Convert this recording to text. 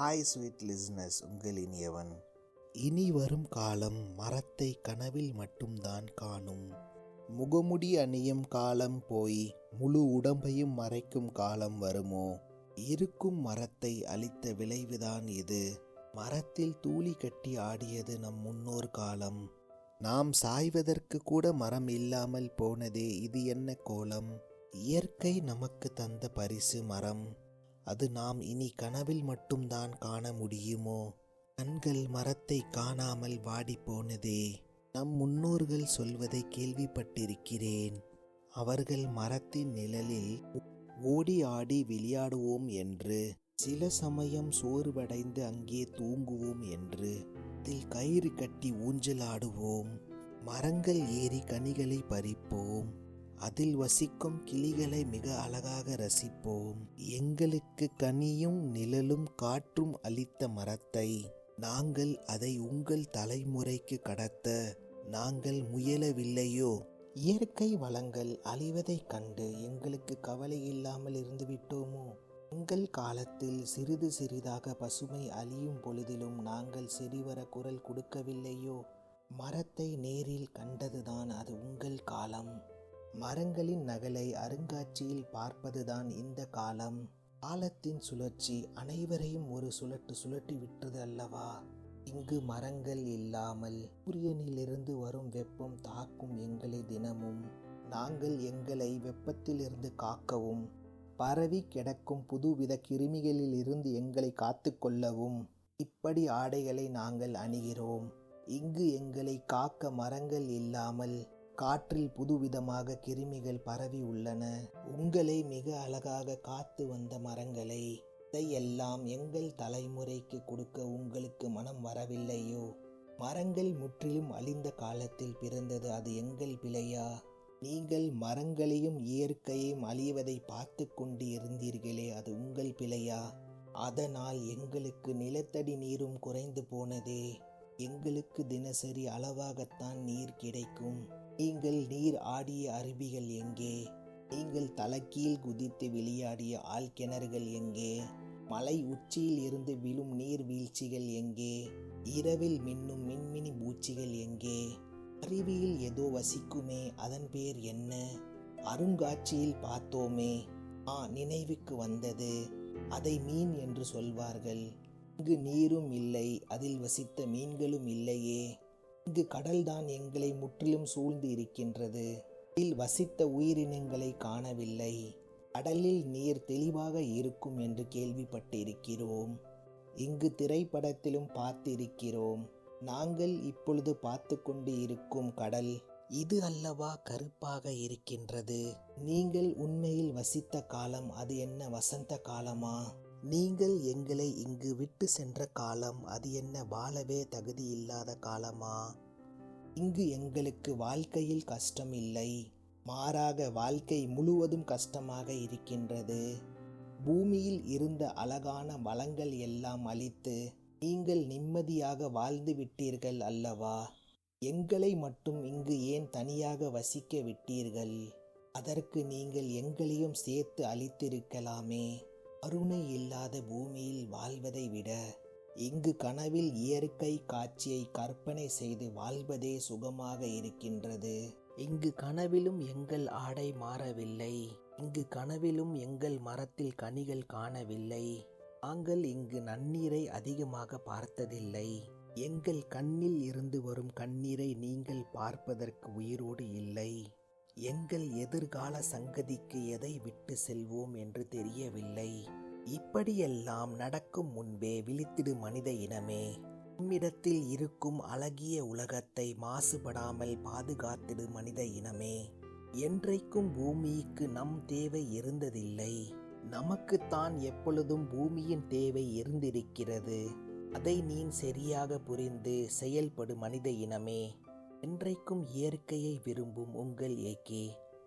Hi sweet listeners உங்கள் இனியவன். இனி வரும் காலம் மரத்தை கனவில் மட்டும்தான் காணும். முகமுடி அணியும் காலம் போய் முழு உடம்பையும் மறைக்கும் காலம் வருமோ? இருக்கும் மரத்தை அழித்த விளைவுதான் இது. மரத்தில் தூளி கட்டி ஆடியது நம் முன்னோர் காலம். நாம் சாய்வதற்கு கூட மரம் இல்லாமல் போனதே இது என்ன கோலம்? இயற்கை நமக்கு தந்த பரிசு மரம். அது நாம் இனி கனவில் மட்டும்தான் காண முடியுமோ? கண்கள் மரத்தை காணாமல் வாடி போனதே. நம் முன்னோர்கள் சொல்வதை கேள்விப்பட்டிருக்கிறேன். அவர்கள் மரத்தின் நிழலில் ஓடி ஆடி விளையாடுவோம் என்று சில சமயம் சோர்வடைந்து அங்கே தூங்குவோம் என்று அதில் கயிறு கட்டி ஊஞ்சலாடுவோம். மரங்கள் ஏறி கனிகளை பறிப்போம். அதில் வசிக்கும் கிளிகளை மிக அழகாக ரசிப்போம். எங்களுக்கு கனியும் நிழலும் காற்றும் அளித்த மரத்தை நாங்கள் அதை உங்கள் தலைமுறைக்கு கடத்த நாங்கள் முயலவில்லையோ? இயற்கை வளங்கள் அழிவதைக் கண்டு எங்களுக்கு கவலை இல்லாமல் இருந்து விட்டோமோ? எங்கள் காலத்தில் சிறிது சிறிதாக பசுமை அழியும் பொழுதிலும் நாங்கள் செறிவர குரல் கொடுக்கவில்லையோ? மரத்தை நேரில் கண்டதுதான் அது உங்கள் காலம். மரங்களின் நகலை அருங்காட்சியில் பார்ப்பதுதான் இந்த காலம். காலத்தின் சுழற்சி அனைவரையும் ஒரு சுழட்டு சுழட்டி விட்டது அல்லவா? இங்கு மரங்கள் இல்லாமல் சூரியனிலிருந்து வரும் வெப்பம் தாக்கும் எங்களை தினமும். நாங்கள் எங்களை வெப்பத்திலிருந்து காக்கவும் பரவி கிடக்கும் புதுவித கிருமிகளில் இருந்து எங்களை காத்து கொள்ளவும். இப்படி ஆடைகளை நாங்கள் அணிகிறோம். இங்கு எங்களை காக்க மரங்கள் இல்லாமல் காற்றில் புதுவிதமாக கிருமிகள் பரவி உள்ளன. உங்களை மிக அழகாக காத்து வந்த மரங்களை இதையெல்லாம் எங்கள் தலைமுறைக்கு கொடுக்க உங்களுக்கு மனம் வரவில்லையோ? மரங்கள் முற்றிலும் அழிந்த காலத்தில் பிறந்தது அது எங்கள் பிழையா? நீங்கள் மரங்களையும் இயற்கையையும் அழிவதை பார்த்து கொண்டு இருந்தீர்களே அது உங்கள் பிழையா? அதனால் எங்களுக்கு நிலத்தடி நீரும் குறைந்து போனதே. எங்களுக்கு தினசரி அளவாகத்தான் நீர் கிடைக்கும். நீங்கள் நீர் ஆடிய அருவிகள் எங்கே? நீங்கள் தலைக்கீழ் குதித்து விளையாடிய ஆழ்கிணறுகள் எங்கே? மலை உச்சியில் இருந்து விழும் நீர் வீழ்ச்சிகள் எங்கே? இரவில் மின்னும் மின்மினி பூச்சிகள் எங்கே? அருவியில் ஏதோ வசிக்குமே அதன் பேர் என்ன? அருங்காட்சியில் பார்த்தோமே ஆ நினைவுக்கு வந்தது. அதை மீன் என்று சொல்வார்கள். இங்கு நீரும் இல்லை அதில் வசித்த மீன்களும் இல்லையே. இங்கு கடல்தான் எங்களை முற்றிலும் சூழ்ந்து இருக்கின்றது. இதில் வசித்த உயிரினங்களை காணவில்லை. கடலில் நீர் தெளிவாக இருக்கும் என்று கேள்விப்பட்டிருக்கிறோம். இங்கு திரைப்படத்திலும் பார்த்திருக்கிறோம். நாங்கள் இப்பொழுது பார்த்து கொண்டு இருக்கும் கடல் இது அல்லவா கருப்பாக இருக்கின்றது? நீங்கள் உண்மையில் வசித்த காலம் அது என்ன வசந்த காலமா? நீங்கள் எங்களை இங்கு விட்டு சென்ற காலம் அது என்ன வாழவே தகுதி இல்லாத காலமா? இங்கு எங்களுக்கு வாழ்க்கையில் கஷ்டம் இல்லை. மாறாக வாழ்க்கை முழுவதும் கஷ்டமாக இருக்கின்றது. பூமியில் இருந்த அழகான வளங்கள் எல்லாம் அழித்து நீங்கள் நிம்மதியாக வாழ்ந்து விட்டீர்கள் அல்லவா? எங்களை மட்டும் இங்கு ஏன் தனியாக வசிக்க விட்டீர்கள்? அதற்கு நீங்கள் எங்களையும் சேர்த்து அழித்திருக்கலாமே. கருணை இல்லாத பூமியில் வாழ்வதை விட இங்கு கனவில் இயற்கை காட்சியை கற்பனை செய்து வாழ்வதே சுகமாக இருக்கின்றது. இங்கு கனவிலும் எங்கள் ஆடை மாறவில்லை. இங்கு கனவிலும் எங்கள் மரத்தில் கனிகள் காணவில்லை. நாங்கள் இங்கு நன்னீரை அதிகமாக பார்த்ததில்லை. எங்கள் கண்ணில் இருந்து வரும் கண்ணீரை நீங்கள் பார்ப்பதற்கு உயிரோடு இல்லை. எங்கள் எதிர்கால சங்கதிக்கு எதை விட்டு செல்வோம் என்று தெரியவில்லை. இப்படியெல்லாம் நடக்கும் முன்பே விழித்திடு மனித இனமே. நம்மிடத்தில் இருக்கும் அழகிய உலகத்தை மாசுபடாமல் பாதுகாத்திடு மனித இனமே. என்றைக்கும் பூமிக்கு நம் தேவை இருந்ததில்லை. நமக்குத்தான் எப்பொழுதும் பூமியின் தேவை இருந்திருக்கிறது. அதை நீ சரியாக புரிந்து செயல்படு மனித இனமே. என்றைக்கும் இயற்கையை விரும்பும் உங்கள் ஏகே